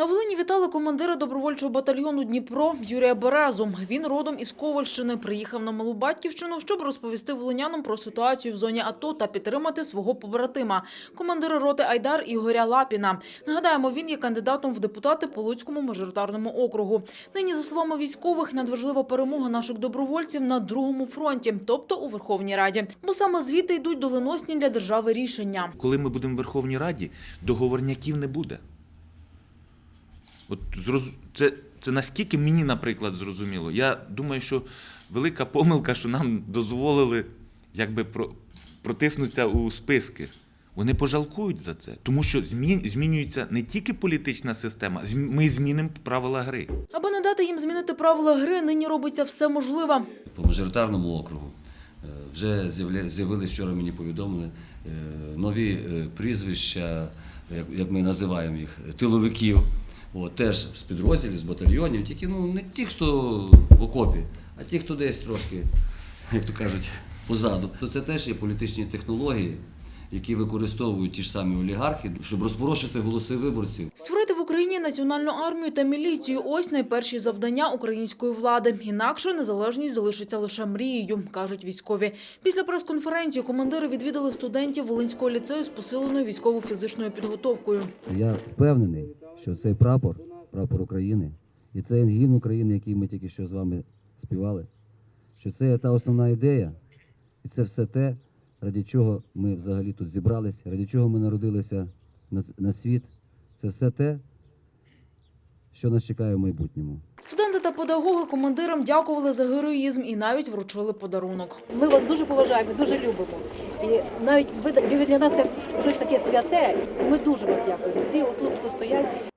На Волині вітали командира добровольчого батальйону Дніпро Юрія Березу. Він родом із Ковальщини. Приїхав на Малу Батьківщину, щоб розповісти волинянам про ситуацію в зоні АТО та підтримати свого побратима, командира роти Айдар Ігоря Лапіна. Нагадаємо, він є кандидатом в депутати по Луцькому мажоритарному округу. Нині, за словами військових, надважлива перемога наших добровольців на другому фронті, тобто у Верховній Раді. Бо саме звідти йдуть доленосні для держави рішення. Коли ми будемо в Верховній Раді, договорняків не буде. От зроз... це, це наскільки мені, наприклад, зрозуміло. Я думаю, що велика помилка, що нам дозволили якби про... протиснутися у списки. Вони пожалкують за це, тому що змін... змінюється не тільки політична система, ми змінимо правила гри. Аби не дати їм змінити правила гри, нині робиться все можливе. по мажоритарному округу. Е, Вже з'явля- вчора мені повідомили е, нові е, прізвища, як ми називаємо їх, тиловиків. От, теж з підрозділів, з батальйонів, тільки ну, не ті, хто в окопі, а ті, хто десь трошки, як то кажуть, позаду. То це теж є політичні технології, які використовують ті ж самі олігархи, щоб розпорошити голоси виборців. Створити в Україні національну армію та міліцію – ось найперші завдання української влади. Інакше незалежність залишиться лише мрією, кажуть військові. Після прес-конференції командири відвідали студентів Волинського ліцею з посиленою військово-фізичною підготовкою. Я впевнений, що цей прапор, прапор України, і цей гімн України, який ми тільки що з вами співали, що це та основна ідея, і це все те, ради чого ми взагалі тут зібрались, ради чого ми народилися на, на світ. Це все те, що нас чекає в майбутньому. Студенти та педагоги командирам дякували за героїзм і навіть вручили подарунок. Ми вас дуже поважаємо, дуже любимо. І навіть ви ви для нас це щось таке святе. Ми дуже вам дякуємо. Всі отут, хто стоять,